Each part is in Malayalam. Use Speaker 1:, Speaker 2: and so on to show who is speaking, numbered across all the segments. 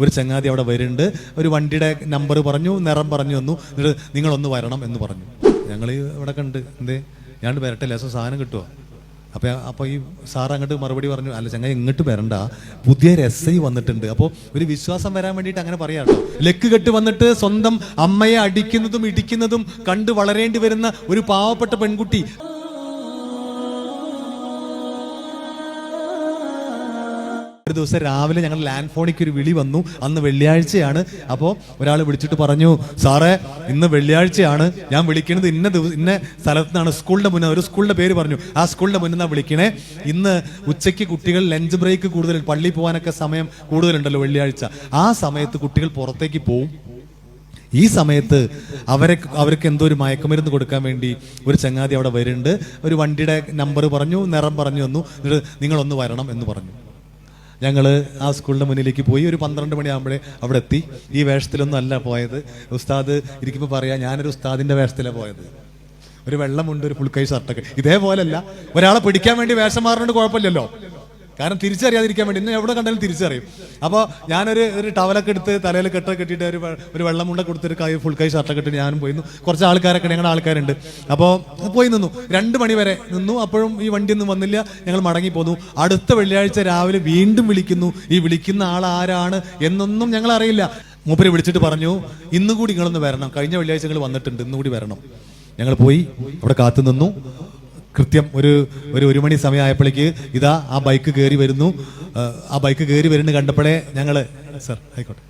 Speaker 1: ഒരു ചങ്ങാതി അവിടെ വരുന്നുണ്ട്. ഒരു വണ്ടിയുടെ നമ്പർ പറഞ്ഞു നിറം പറഞ്ഞു വന്നു. എന്നിട്ട് നിങ്ങളൊന്ന് വരണം എന്ന് പറഞ്ഞു. ഞങ്ങൾ ഇവിടെ കണ്ട് എന്തേ? ഞാൻ വരട്ടെ ലേസം സാധനം കിട്ടുമോ അപ്പോൾ അപ്പോൾ ഈ സാർ അങ്ങോട്ട് മറുപടി പറഞ്ഞു അല്ല ചങ്ങായി ഇങ്ങോട്ട് വരണ്ട. പുതിയൊരു എസ് ഐ വന്നിട്ടുണ്ട്. അപ്പോൾ ഒരു വിശ്വാസം വരാൻ വേണ്ടിയിട്ട് അങ്ങനെ പറയാം ലെക്ക് കെട്ട് വന്നിട്ട് സ്വന്തം അമ്മയെ അടിക്കുന്നതും ഇടിക്കുന്നതും കണ്ട് വളരേണ്ടി വരുന്ന ഒരു പാവപ്പെട്ട പെൺകുട്ടി. ഒരു ദിവസം രാവിലെ ഞങ്ങൾ ലാൻഡ് ഫോണിക്ക് ഒരു വിളി വന്നു. അന്ന് വെള്ളിയാഴ്ചയാണ്. അപ്പോൾ ഒരാൾ വിളിച്ചിട്ട് പറഞ്ഞു സാറേ ഇന്ന് വെള്ളിയാഴ്ചയാണ്. ഞാൻ വിളിക്കുന്നത് ഇന്ന ദിവസം ഇന്ന സ്ഥലത്ത് നിന്നാണ് സ്കൂളിന്റെ മുന്നേ ഒരു സ്കൂളിന്റെ പേര് പറഞ്ഞു. ആ സ്കൂളിന്റെ മുന്നിൽ നിന്നാണ് വിളിക്കണേ. ഇന്ന് ഉച്ചയ്ക്ക് കുട്ടികൾ ലഞ്ച് ബ്രേക്ക് കൂടുതൽ പള്ളി പോകാനൊക്കെ സമയം കൂടുതലുണ്ടല്ലോ വെള്ളിയാഴ്ച. ആ സമയത്ത് കുട്ടികൾ പുറത്തേക്ക് പോവും. ഈ സമയത്ത് അവരെ അവർക്ക് എന്തോ ഒരു മയക്കുമരുന്ന് കൊടുക്കാൻ വേണ്ടി ഒരു ചങ്ങാതി അവിടെ വരുന്നുണ്ട്. ഒരു വണ്ടിയുടെ നമ്പർ പറഞ്ഞു നിറം പറഞ്ഞു വന്നു എന്നിട്ട് നിങ്ങളൊന്ന് വരണം എന്ന് പറഞ്ഞു. ഞങ്ങൾ ആ സ്കൂളിന്റെ മുന്നിലേക്ക് പോയി ഒരു പന്ത്രണ്ട് മണിയാകുമ്പോഴേ അവിടെ എത്തി ഈ വേഷത്തിലൊന്നും അല്ല പോയത്. ഉസ്താദ് ഇരിക്കുമ്പോൾ പറയാം ഞാനൊരു ഉസ്താദിന്റെ വേഷത്തിലാണ് പോയത്. ഒരു വെള്ളമുണ്ട് ഒരു ഫുൾ കൈ ഷർട്ടൊക്കെ ഇതേപോലല്ല. ഒരാളെ പിടിക്കാൻ വേണ്ടി വേഷം മാറുന്നുണ്ട് കുഴപ്പമില്ലല്ലോ. കാരണം തിരിച്ചറിയാതിരിക്കാൻ വേണ്ടി. ഇന്ന് എവിടെ കണ്ടാലും തിരിച്ചറിയും. അപ്പോൾ ഞാനൊരു ഒരു ടവലൊക്കെ എടുത്ത് തലയിൽ കെട്ട കെട്ടിയിട്ട് ഒരു ഒരു ഒരു വെള്ളമുണ്ട കൊടുത്തൊരു കൈ ഫുൾ കൈ ഷർട്ടൊക്കെ ഇട്ട് ഞാനും പോയിരുന്നു കുറച്ച് ആൾക്കാരൊക്കെ ഞങ്ങളുടെ ആൾക്കാരുണ്ട്. അപ്പോൾ പോയി നിന്നു. രണ്ട് മണി വരെ നിന്നു. അപ്പോഴും ഈ വണ്ടിയൊന്നും വന്നില്ല. ഞങ്ങൾ മടങ്ങി പോന്നു. അടുത്ത വെള്ളിയാഴ്ച രാവിലെ വീണ്ടും വിളിക്കുന്നു. ഈ വിളിക്കുന്ന ആൾ ആരാണ് എന്നൊന്നും ഞങ്ങൾ അറിയില്ല. മൂപ്പര് വിളിച്ചിട്ട് പറഞ്ഞു ഇന്നുകൂടി നിങ്ങളൊന്ന് വരണം. കഴിഞ്ഞ വെള്ളിയാഴ്ച നിങ്ങൾ വന്നിട്ടുണ്ട്. ഇന്നുകൂടി വരണം. ഞങ്ങൾ പോയി. അവിടെ കാത്തു നിന്നു. കൃത്യം ഒരു ഒരു ഒരു മണി സമയമായപ്പോഴേക്ക് ഇതാ ആ ബൈക്ക് കയറി വരുന്നു. ആ, ബൈക്ക് കയറി വരുന്നു കണ്ടപ്പോഴേ ഞങ്ങൾ സർ ആയിക്കോട്ടെ.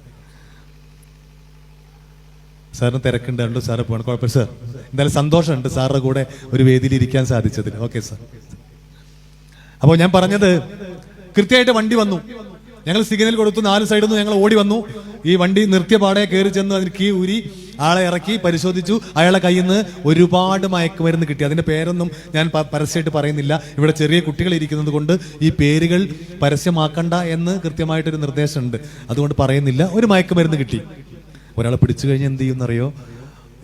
Speaker 1: സാറിന് തിരക്കുണ്ട് രണ്ടു സാറ് പോകണം. കുഴപ്പമില്ല സാർ. എന്തായാലും സന്തോഷമുണ്ട് സാറിന്റെ കൂടെ ഒരു വേദിയിൽ ഇരിക്കാൻ സാധിച്ചതിൽ ഓക്കെ സാർ. അപ്പോൾ ഞാൻ പറഞ്ഞത് കൃത്യമായിട്ട് വണ്ടി വന്നു. ഞങ്ങൾ സിഗ്നൽ കൊടുത്തു നാല് സൈഡിൽ നിന്ന് ഞങ്ങൾ ഓടി വന്നു. ഈ വണ്ടി നിർത്തിയ പാടെ കയറി ചെന്ന് അതിന് കീ ഊരി ആളെ ഇറക്കി പരിശോധിച്ചു. അയാളെ കയ്യിൽ നിന്ന് ഒരുപാട് മയക്കുമരുന്ന് കിട്ടി. അതിന്റെ പേരൊന്നും ഞാൻ പരസ്യമായിട്ട് പറയുന്നില്ല. ഇവിടെ ചെറിയ കുട്ടികൾ ഇരിക്കുന്നത് കൊണ്ട് ഈ പേരുകൾ പരസ്യമാക്കണ്ട എന്ന് കൃത്യമായിട്ടൊരു നിർദ്ദേശമുണ്ട്. അതുകൊണ്ട് പറയുന്നില്ല. ഒരു മയക്കുമരുന്ന് കിട്ടി. ഒരാളെ പിടിച്ചു കഴിഞ്ഞാൽ എന്ത് ചെയ്യുമെന്നറിയോ?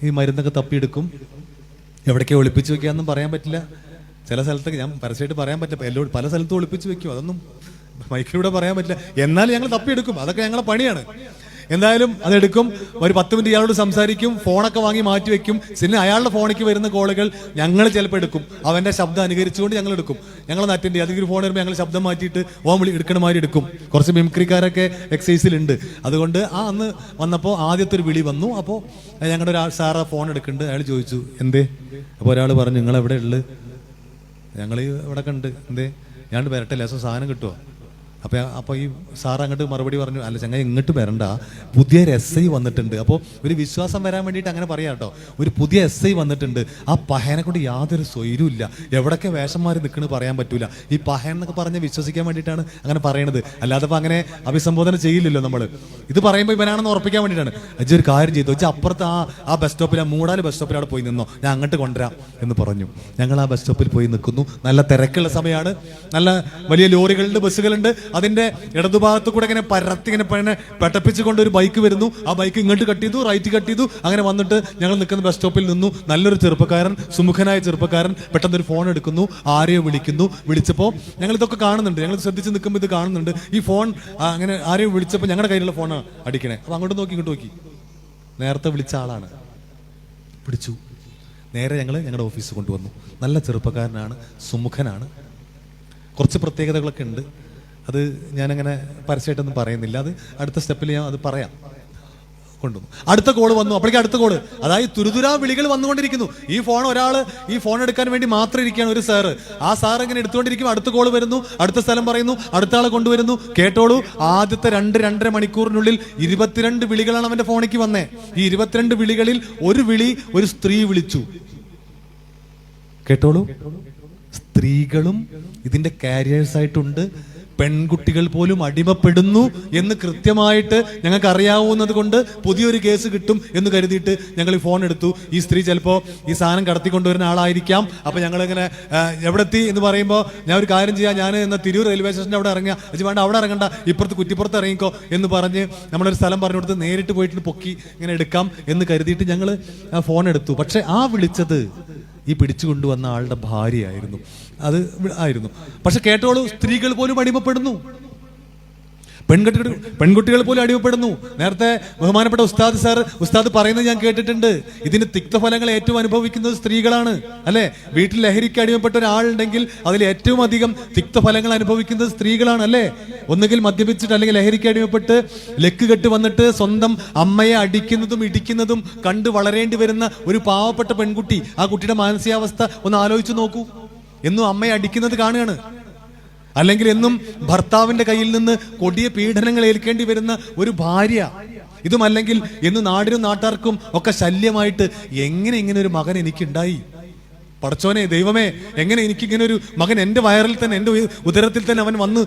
Speaker 1: ഈ മരുന്നൊക്കെ തപ്പിയെടുക്കും. എവിടേക്കോ ഒളിപ്പിച്ച് വെക്കാന്നും പറയാൻ പറ്റില്ല. ചില സ്ഥലത്തൊക്കെ ഞാൻ പരസ്യമായിട്ട് പറയാൻ പറ്റില്ല. എല്ലോ പല സ്ഥലത്തും ഒളിപ്പിച്ച് വെക്കും. അതൊന്നും മൈക്കിലൂടെ പറയാൻ പറ്റില്ല. എന്നാലും ഞങ്ങൾ തപ്പിയെടുക്കും. അതൊക്കെ ഞങ്ങളെ പണിയാണ്. എന്തായാലും അതെടുക്കും. ഒരു പത്ത് മിനിറ്റ് ഇയാളോട് സംസാരിക്കും. ഫോണൊക്കെ വാങ്ങി മാറ്റി വെക്കും. പിന്നെ അയാളുടെ ഫോണിലേക്ക് വരുന്ന കോളുകൾ ഞങ്ങൾ ചിലപ്പോൾ എടുക്കും. അവന്റെ ശബ്ദം അനുകരിച്ചുകൊണ്ട് ഞങ്ങൾ എടുക്കും. ഞങ്ങൾ അറ്റൻഡ് ചെയ്യും അതിൽ ഫോൺ വരുമ്പോൾ ഞങ്ങൾ ശബ്ദം മാറ്റിയിട്ട് ഓം വിളി എടുക്കണമാതിരി എടുക്കും. കുറച്ച് മിമിക്രിക്കാരൊക്കെ എക്സൈസിലുണ്ട് അതുകൊണ്ട് ആ അന്ന് വന്നപ്പോൾ ആദ്യത്തെ ഒരു വിളി വന്നു. അപ്പോൾ ഞങ്ങളുടെ ഒരു സാറ് ഫോൺ എടുക്കുന്നുണ്ട്. അയാൾ ചോദിച്ചു എന്തേ? അപ്പോൾ ഒരാൾ പറഞ്ഞു നിങ്ങൾ എവിടെ ഉള്ളത് ഞങ്ങൾ ഇവിടെ കണ്ട് എന്തേ? ഞാൻ വരട്ടെ ലേസം സാധനം കിട്ടുമോ അപ്പൊ അപ്പൊ ഈ സാർ അങ്ങോട്ട് മറുപടി പറഞ്ഞു അല്ല ചങ്ങ ഇങ്ങോട്ട് വരണ്ട. പുതിയ എസ് ഐ വന്നിട്ടുണ്ട്. അപ്പോൾ ഒരു വിശ്വാസം വരാൻ വേണ്ടിയിട്ട് അങ്ങനെ പറയാം കേട്ടോ. ഒരു പുതിയ എസ് ഐ വന്നിട്ടുണ്ട്. ആ പഹയനെ കൊണ്ട് യാതൊരു സ്വൈരും ഇല്ല എവിടൊക്കെ വേഷന്മാർ നിൽക്കുന്നത് പറയാൻ പറ്റൂല. ഈ പഹയൻ എന്നൊക്കെ പറഞ്ഞ് വിശ്വസിക്കാൻ വേണ്ടിയിട്ടാണ് അങ്ങനെ പറയണത്. അല്ലാതെ ഇപ്പൊ അങ്ങനെ അഭിസംബോധന ചെയ്യില്ലല്ലോ നമ്മൾ ഇത് പറയുമ്പോൾ ഇവനാണെന്ന് ഉറപ്പിക്കാൻ വേണ്ടിയിട്ടാണ്. അജി ഒരു കാര്യം ചെയ്തു. വെച്ചാൽ അപ്പുറത്ത് ആ ആ ബസ് സ്റ്റോപ്പിൽ ആ മൂടാൽ ബസ് സ്റ്റോപ്പിൽ അവിടെ പോയി നിന്നോ. ഞാൻ അങ്ങോട്ട് കൊണ്ടുവരാം. എന്ന് പറഞ്ഞു. ഞങ്ങൾ ആ ബസ് സ്റ്റോപ്പിൽ പോയി നിൽക്കുന്നു. നല്ല തിരക്കുള്ള സമയമാണ് നല്ല വലിയ ലോറികളുണ്ട് ബസ്സുകളുണ്ട്. അതിന്റെ ഇടതുഭാഗത്ത് കൂടെ ഇങ്ങനെ പരത്തി ഇങ്ങനെ പിന്നെ പെട്ടപ്പിച്ചുകൊണ്ട് ഒരു ബൈക്ക് വരുന്നു. ആ ബൈക്ക് ഇങ്ങോട്ട് കട്ട് ചെയ്തു റൈറ്റ് കട്ട് ചെയ്തു. അങ്ങനെ വന്നിട്ട് ഞങ്ങൾ നിൽക്കുന്ന ബസ് സ്റ്റോപ്പിൽ നിന്നു. നല്ലൊരു ചെറുപ്പക്കാരൻ സുമുഖനായ ചെറുപ്പക്കാരൻ പെട്ടെന്ന് ഒരു ഫോൺ എടുക്കുന്നു. ആരെയോ വിളിക്കുന്നു. വിളിച്ചപ്പോൾ ഞങ്ങൾ ഇതൊക്കെ കാണുന്നുണ്ട്. ഞങ്ങൾ ശ്രദ്ധിച്ച് നിൽക്കുമ്പോൾ ഇത് കാണുന്നുണ്ട്. ഈ ഫോൺ അങ്ങനെ ആരെയോ വിളിച്ചപ്പോൾ ഞങ്ങളുടെ കയ്യിലുള്ള ഫോണാണ് അടിക്കണേ. അപ്പൊ അങ്ങോട്ട് നോക്കി ഇങ്ങോട്ട് നോക്കി. നേരത്തെ വിളിച്ച ആളാണ്. പിടിച്ചു. നേരെ ഞങ്ങൾ ഞങ്ങളുടെ ഓഫീസ് കൊണ്ടുവന്നു. നല്ല ചെറുപ്പക്കാരനാണ് സുമുഖനാണ്. കുറച്ച് പ്രത്യേകതകളൊക്കെ ഉണ്ട്. അത് ഞാനങ്ങനെ പരസ്യമായിട്ടൊന്നും പറയുന്നില്ല. അത് അടുത്ത സ്റ്റെപ്പിൽ ഞാൻ അത് പറയാം. കൊണ്ടുവന്നു. അടുത്ത കോൾ വന്നു. അപ്പോഴേക്കും അടുത്ത കോൾ അതായത് തുരുതുരാ വിളികൾ വന്നുകൊണ്ടിരിക്കുന്നു. ഈ ഫോൺ ഒരാൾ ഈ ഫോൺ എടുക്കാൻ വേണ്ടി മാത്രം ഇരിക്കുകയാണ് ഒരു സാറ് ആ സാർ ഇങ്ങനെ എടുത്തുകൊണ്ടിരിക്കും. അടുത്ത കോൾ വരുന്നു. അടുത്ത സ്ഥലം പറയുന്നു. അടുത്ത ആളെ കൊണ്ടുവരുന്നു. കേട്ടോളൂ. ആദ്യത്തെ രണ്ട് രണ്ടര മണിക്കൂറിനുള്ളിൽ ഇരുപത്തിരണ്ട് വിളികളാണ് അവന്റെ ഫോണിലേക്ക് വന്നേ. ഈ ഇരുപത്തിരണ്ട് വിളികളിൽ ഒരു വിളി ഒരു സ്ത്രീ വിളിച്ചു. കേട്ടോളൂ. സ്ത്രീകളും ഇതിന്റെ കാരിയേഴ്സ് ആയിട്ടുണ്ട്. പെൺകുട്ടികൾ പോലും അടിമപ്പെടുന്നു എന്ന് കൃത്യമായിട്ട് ഞങ്ങൾക്ക് അറിയാവുന്നത് കൊണ്ട് പുതിയൊരു കേസ് കിട്ടും എന്ന് കരുതിയിട്ട് ഞങ്ങൾ ഈ ഫോൺ എടുത്തു. ഈ സ്ത്രീ ചിലപ്പോൾ ഈ സാധനം കടത്തിക്കൊണ്ടുവരുന്ന ആളായിരിക്കാം. അപ്പൊ ഞങ്ങൾ ഇങ്ങനെ എവിടെ എത്തി എന്ന് പറയുമ്പോൾ ഞാൻ ഒരു കാര്യം ചെയ്യാം. ഞാൻ എന്ന തിരൂർ റെയിൽവേ സ്റ്റേഷന്റെ അവിടെ ഇറങ്ങുക. അച്ഛൻ വേണ്ട അവിടെ ഇറങ്ങണ്ട. ഇപ്പുറത്ത് കുറ്റിപ്പുറത്ത് ഇറങ്ങിക്കോ എന്ന് പറഞ്ഞ് നമ്മളൊരു സ്ഥലം പറഞ്ഞു കൊടുത്ത് നേരിട്ട് പോയിട്ട് പൊക്കി ഇങ്ങനെ എടുക്കാം എന്ന് കരുതിയിട്ട് ഞങ്ങൾ ഫോൺ എടുത്തു. പക്ഷേ ആ വിളിച്ചത് ഈ പിടിച്ചു കൊണ്ടുവന്ന ആളുടെ ഭാര്യയായിരുന്നു. അത് ആയിരുന്നു. പക്ഷെ കേട്ടോളൂ സ്ത്രീകൾ പോലും അടിമപ്പെടുന്നു. പെൺകുട്ടികൾ പെൺകുട്ടികൾ പോലും അടിവപ്പെടുന്നു നേരത്തെ ബഹുമാനപ്പെട്ട ഉസ്താദ് സാർ ഉസ്താദ് പറയുന്നത് ഞാൻ കേട്ടിട്ടുണ്ട്. ഇതിന് തിക്തഫലങ്ങൾ ഏറ്റവും അനുഭവിക്കുന്നത് സ്ത്രീകളാണ് അല്ലെ? വീട്ടിൽ ലഹരിക്ക് അടിമപ്പെട്ട ഒരാളുണ്ടെങ്കിൽ അതിൽ ഏറ്റവും അധികം തിക്തഫലങ്ങൾ അനുഭവിക്കുന്നത് സ്ത്രീകളാണ് അല്ലെ? ഒന്നുകിൽ മദ്യപിച്ചിട്ട് അല്ലെങ്കിൽ ലഹരിക്ക് അടിമപ്പെട്ട് ലക്ക് കെട്ട് വന്നിട്ട് സ്വന്തം അമ്മയെ അടിക്കുന്നതും ഇടിക്കുന്നതും കണ്ട് വളരേണ്ടി വരുന്ന ഒരു പാവപ്പെട്ട പെൺകുട്ടി ആ കുട്ടിയുടെ മാനസികാവസ്ഥ ഒന്ന് ആലോചിച്ച് നോക്കൂ. എന്നും അമ്മയെ അടിക്കുന്നത് കാണുകയാണ്. അല്ലെങ്കിൽ എന്നും ഭർത്താവിന്റെ കയ്യിൽ നിന്ന് കൊടിയ പീഡനങ്ങൾ ഏൽക്കേണ്ടി വരുന്ന ഒരു ഭാര്യ. ഇതുമല്ലെങ്കിൽ എന്ന് നാടിനും നാട്ടാർക്കും ഒക്കെ ശല്യമായിട്ട് എങ്ങനെ ഇങ്ങനെ ഒരു മകൻ എനിക്കുണ്ടായി? പടച്ചോനെ ദൈവമേ എങ്ങനെ എനിക്കിങ്ങനെ ഒരു മകൻ എന്റെ വയറിൽ തന്നെ എന്റെ ഉദരത്തിൽ തന്നെ അവൻ വന്ന്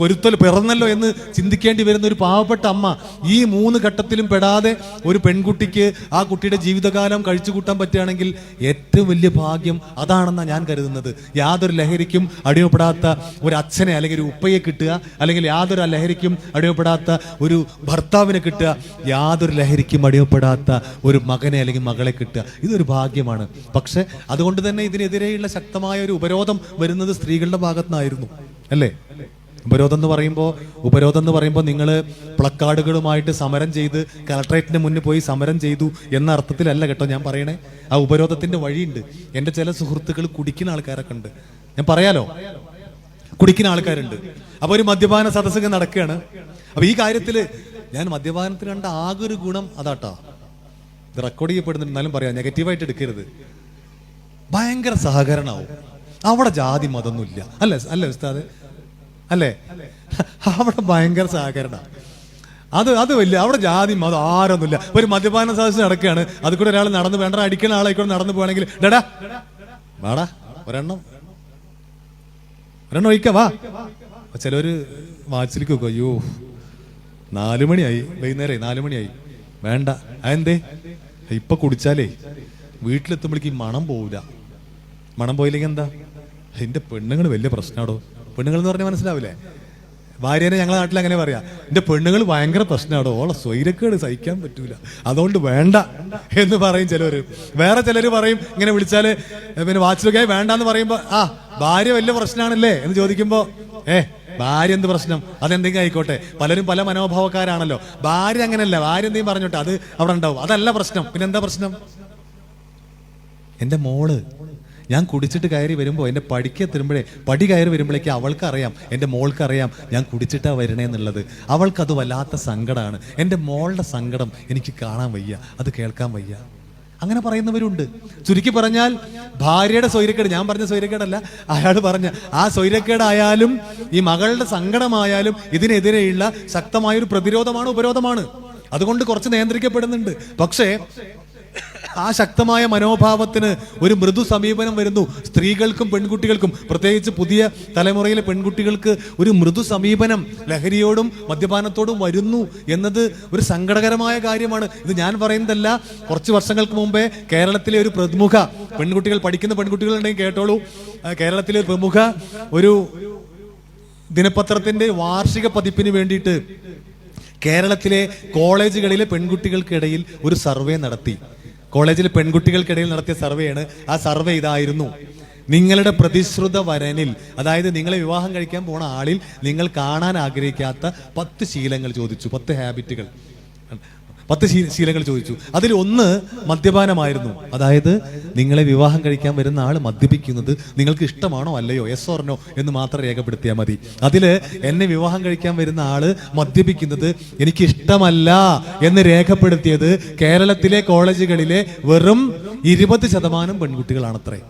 Speaker 1: കൊരുത്തൽ പിറന്നല്ലോ എന്ന് ചിന്തിക്കേണ്ടി വരുന്ന ഒരു പാവപ്പെട്ട അമ്മ ഈ മൂന്ന് ഘട്ടത്തിലും പെടാതെ ഒരു പെൺകുട്ടിക്ക് ആ കുട്ടിയുടെ ജീവിതകാലം കഴിച്ചു കൂട്ടാൻ പറ്റുകയാണെങ്കിൽ ഏറ്റവും വലിയ ഭാഗ്യം അതാണെന്നാണ് ഞാൻ കരുതുന്നത്. യാതൊരു ലഹരിക്കും അടിമപ്പെടാത്ത ഒരു അച്ഛനെ അല്ലെങ്കിൽ ഒരു ഉപ്പയെ കിട്ടുക അല്ലെങ്കിൽ യാതൊരു ലഹരിക്കും അടിമപ്പെടാത്ത ഒരു ഭർത്താവിനെ കിട്ടുക യാതൊരു ലഹരിക്കും അടിമപ്പെടാത്ത ഒരു മകനെ അല്ലെങ്കിൽ മകളെ കിട്ടുക. ഇതൊരു ഭാഗ്യമാണ്. പക്ഷേ അതുകൊണ്ട് തന്നെ ഇതിനെതിരെയുള്ള ശക്തമായ ഒരു ഉപരോധം വരുന്നത് സ്ത്രീകളുടെ ഭാഗത്തുനിന്നായിരുന്നു. അല്ലേ? ഉപരോധം എന്ന് പറയുമ്പോൾ ഉപരോധം എന്ന് പറയുമ്പോൾ നിങ്ങൾ പ്ലക്കാർഡുകളുമായിട്ട് സമരം ചെയ്ത് കളക്ടറേറ്റിന് മുന്നിൽ പോയി സമരം ചെയ്തു എന്ന അർത്ഥത്തിലല്ല കേട്ടോ ഞാൻ പറയണേ. ആ ഉപരോധത്തിന്റെ വഴിയുണ്ട്. എന്റെ ചില സുഹൃത്തുക്കൾ കുടിക്കുന്ന ആൾക്കാരൊക്കെ ഉണ്ട്. ഞാൻ പറയാലോ? കുടിക്കുന്ന ആൾക്കാരുണ്ട്. അപ്പൊ ഒരു മദ്യപാന സദസ്സൊക്കെ നടക്കുകയാണ്. അപ്പൊ ഈ കാര്യത്തിൽ ഞാൻ മദ്യപാനത്തിന് കണ്ട ആകെ ഒരു ഗുണം അതാട്ടോ. ഇത് റെക്കോർഡ് ചെയ്യപ്പെടുന്നുണ്ടെന്നാലും പറയാം. നെഗറ്റീവായിട്ട് എടുക്കരുത്. ഭയങ്കര സഹകരണമാവും അവിടെ ജാതി മതമൊന്നുമില്ല. അല്ലേ അല്ലേ ഉസ്താദ്? അല്ലേ? അവിടെ ഭയങ്കര സഹകരണ. അത് അത് വലിയ അവിടെ ജാതി മതം ആരൊന്നുമില്ല. ഒരു മദ്യപാന സദസ്സ് നടക്കുകയാണ്. അത് കൂടെ ഒരാൾ നടന്ന് വേണ്ട അടിക്കുന്ന ആളായിക്കൂടെ നടന്നു പോവാണെങ്കിൽ ഡടാ വാടാ ഒരെണ്ണം. ഒരെണ്ണം ഒഴിക്ക വാ. ചിലവര് വാച്ചിലേക്ക് വെക്കും അയ്യോ നാലു മണിയായി വൈകുന്നേരം നാലു മണിയായി വേണ്ട അതെന്തേ? ഇപ്പൊ കുടിച്ചാലേ വീട്ടിലെത്തുമ്പോഴേക്ക് മണം പോവില്ല മണം പോയില്ലെങ്കിൽ എന്താ എന്റെ പെണ്ണുങ്ങൾ വലിയ പ്രശ്നമാടോ പെണ്ണുങ്ങൾ എന്ന് പറഞ്ഞാൽ മനസ്സിലാവില്ലേ? ഭാര്യനെ ഞങ്ങളെ നാട്ടിൽ അങ്ങനെ പറയാ. എന്റെ പെണ്ണുങ്ങൾ ഭയങ്കര പ്രശ്നമാണ് ഓളെ സ്വൈരക്കേട് സഹിക്കാൻ പറ്റൂല. അതുകൊണ്ട് വേണ്ട എന്ന് പറയും ചിലർ വേറെ ചിലർ പറയും ഇങ്ങനെ വിളിച്ചാൽ പിന്നെ വാച്ചിലൊക്കെ വേണ്ടാന്ന് പറയുമ്പോ ആ ഭാര്യ വലിയ പ്രശ്നമാണല്ലേ എന്ന് ചോദിക്കുമ്പോ ഏ ഭാര്യ എന്ത് പ്രശ്നം? അതെന്തെങ്കിലും ആയിക്കോട്ടെ. പലരും പല മനോഭാവക്കാരാണല്ലോ. ഭാര്യ അങ്ങനെയല്ല. ഭാര്യ എന്തെങ്കിലും പറഞ്ഞോട്ടെ. അത് അവിടെ ഉണ്ടാവും. അതല്ല പ്രശ്നം. പിന്നെന്താ പ്രശ്നം? എന്റെ മോൾ ഞാൻ കുടിച്ചിട്ട് കയറി വരുമ്പോൾ എന്റെ പടിക്ക് എത്തുമ്പോഴേ പടി കയറി വരുമ്പോഴേക്ക് അവൾക്കറിയാം എന്റെ മോൾക്കറിയാം ഞാൻ കുടിച്ചിട്ടാ വരണേ എന്നുള്ളത്. അവൾക്കത് വല്ലാത്ത സങ്കടമാണ് എന്റെ മോളുടെ സങ്കടം എനിക്ക് കാണാൻ വയ്യ അത് കേൾക്കാൻ വയ്യ. അങ്ങനെ പറയുന്നവരുണ്ട്. ചുരുക്കി പറഞ്ഞാൽ ഭാര്യയുടെ സ്വൈരക്കേട് ഞാൻ പറഞ്ഞ സ്വൈരക്കേടല്ല അയാൾ പറഞ്ഞ ആ സ്വൈരക്കേടായാലും ഈ മകളുടെ സങ്കടമായാലും ഇതിനെതിരെയുള്ള ശക്തമായൊരു പ്രതിരോധമാണ് ഉപരോധമാണ്. അതുകൊണ്ട് കുറച്ച് നിയന്ത്രിക്കപ്പെടുന്നുണ്ട്. പക്ഷേ ആ ശക്തമായ മനോഭാവത്തിന് ഒരു മൃദു സമീപനം വരുന്നു. സ്ത്രീകൾക്കും പെൺകുട്ടികൾക്കും പ്രത്യേകിച്ച് പുതിയ തലമുറയിലെ പെൺകുട്ടികൾക്ക് ഒരു മൃദു സമീപനം ലഹരിയോടും മദ്യപാനത്തോടും വരുന്നു എന്നത് ഒരു സങ്കടകരമായ കാര്യമാണ്. ഇത് ഞാൻ പറയുന്നതല്ല കുറച്ച് വർഷങ്ങൾക്ക് മുമ്പേ കേരളത്തിലെ ഒരു പ്രമുഖ പെൺകുട്ടികൾ പഠിക്കുന്ന പെൺകുട്ടികൾ പെൺകുട്ടികളുണ്ടെങ്കിൽ കേട്ടോളൂ. കേരളത്തിലെ പ്രമുഖ ഒരു ദിനപത്രത്തിന്റെ വാർഷിക പതിപ്പിന് വേണ്ടിയിട്ട് കേരളത്തിലെ കോളേജുകളിലെ പെൺകുട്ടികൾക്കിടയിൽ ഒരു സർവേ നടത്തി. കോളേജിലെ പെൺകുട്ടികൾക്കിടയിൽ നടത്തിയ സർവേയാണ്. ആ സർവേ ഇതായിരുന്നു. നിങ്ങളുടെ പ്രതിശ്രുത വരനിൽ അതായത് നിങ്ങളെ വിവാഹം കഴിക്കാൻ പോണ ആളിൽ നിങ്ങൾ കാണാൻ ആഗ്രഹിക്കാത്ത പത്ത് ശീലങ്ങൾ ചോദിച്ചു പത്ത് ഹാബിറ്റുകൾ പത്ത് ശീലങ്ങൾ ചോദിച്ചു. അതിൽ ഒന്ന് മദ്യപാനമായിരുന്നു. അതായത് നിങ്ങളെ വിവാഹം കഴിക്കാൻ വരുന്ന ആൾ മദ്യപിക്കുന്നത് നിങ്ങൾക്ക് ഇഷ്ടമാണോ അല്ലയോ എസ് ഓർനോ എന്ന് മാത്രം രേഖപ്പെടുത്തിയാൽ മതി. അതിൽ എന്നെ വിവാഹം കഴിക്കാൻ വരുന്ന ആൾ മദ്യപിക്കുന്നത് എനിക്ക് ഇഷ്ടമല്ല എന്ന് രേഖപ്പെടുത്തിയത് കേരളത്തിലെ കോളേജുകളിലെ വെറും ഇരുപത് ശതമാനം പെൺകുട്ടികളാണത്രേ.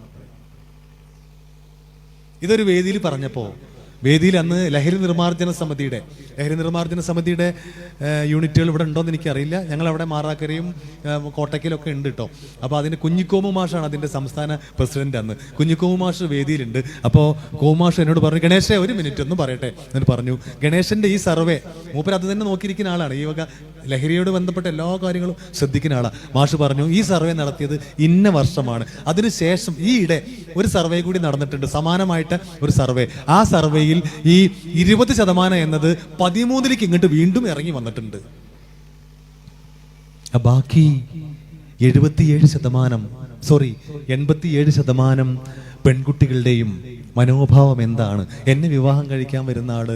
Speaker 1: ഇതൊരു വേദിയിൽ പറഞ്ഞപ്പോ വേദിയിൽ അന്ന് ലഹരി നിർമ്മാർജന സമിതിയുടെ ലഹരി നിർമ്മാർജന സമിതിയുടെ യൂണിറ്റുകൾ ഇവിടെ ഉണ്ടോന്ന് എനിക്കറിയില്ല. ഞങ്ങൾ അവിടെ മാറാക്കരയും ഏഹ്, കോട്ടയ്ക്കലൊക്കെ ഉണ്ട് കേട്ടോ അപ്പോൾ അതിന് കുഞ്ഞിക്കോമു മാഷാണ് അതിന്റെ സംസ്ഥാന പ്രസിഡന്റ് അന്ന്. കുഞ്ഞിക്കോമു മാഷ് വേദിയിലുണ്ട്. അപ്പോൾ കോമാഷ് എന്നോട് പറഞ്ഞു ഗണേശെ ഒരു മിനിറ്റ് ഒന്ന് പറയട്ടെ. എന്ന് പറഞ്ഞു ഗണേശന്റെ ഈ സർവേ മൂപ്പർ അത് തന്നെ നോക്കിയിരിക്കുന്ന ആളാണ്. ഈ വക ലഹരിയോട് ബന്ധപ്പെട്ട എല്ലാ കാര്യങ്ങളും ശ്രദ്ധിക്കുന്ന ആളാണ് മാഷ് പറഞ്ഞു ഈ സർവേ നടത്തിയത് ഇന്ന വർഷമാണ്. അതിനുശേഷം ഈയിടെ ഒരു സർവേ കൂടി നടന്നിട്ടുണ്ട്. സമാനമായിട്ട് ഒരു സർവേ. ആ സർവേയിൽ ഈ ഇരുപത് ശതമാനം എന്നത് പതിമൂന്നിലേക്ക് ഇങ്ങോട്ട് വീണ്ടും ഇറങ്ങി വന്നിട്ടുണ്ട്. ബാക്കി എഴുപത്തിയേഴ് ശതമാനം സോറി എൺപത്തിയേഴ് ശതമാനം പെൺകുട്ടികളുടെയും മനോഭാവം എന്താണ്? എന്നെ വിവാഹം കഴിക്കാൻ വരുന്ന ആൾ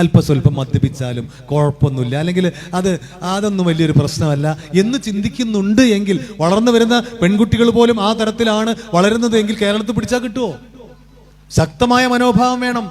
Speaker 1: അല്പസ്വല്പം മദ്യപിച്ചാലും കുഴപ്പമൊന്നുമില്ല. അല്ലെങ്കിൽ അത് അതൊന്നും വലിയൊരു പ്രശ്നമല്ല എന്ന് ചിന്തിക്കുന്നുണ്ട് എങ്കിൽ വളർന്നു വരുന്ന പെൺകുട്ടികൾ പോലും ആ തരത്തിലാണ് വളരുന്നത് എങ്കിൽ കേരളത്തിൽ പിടിച്ചാൽ കിട്ടുമോ ശക്തമായ മനോഭാവം വേണം.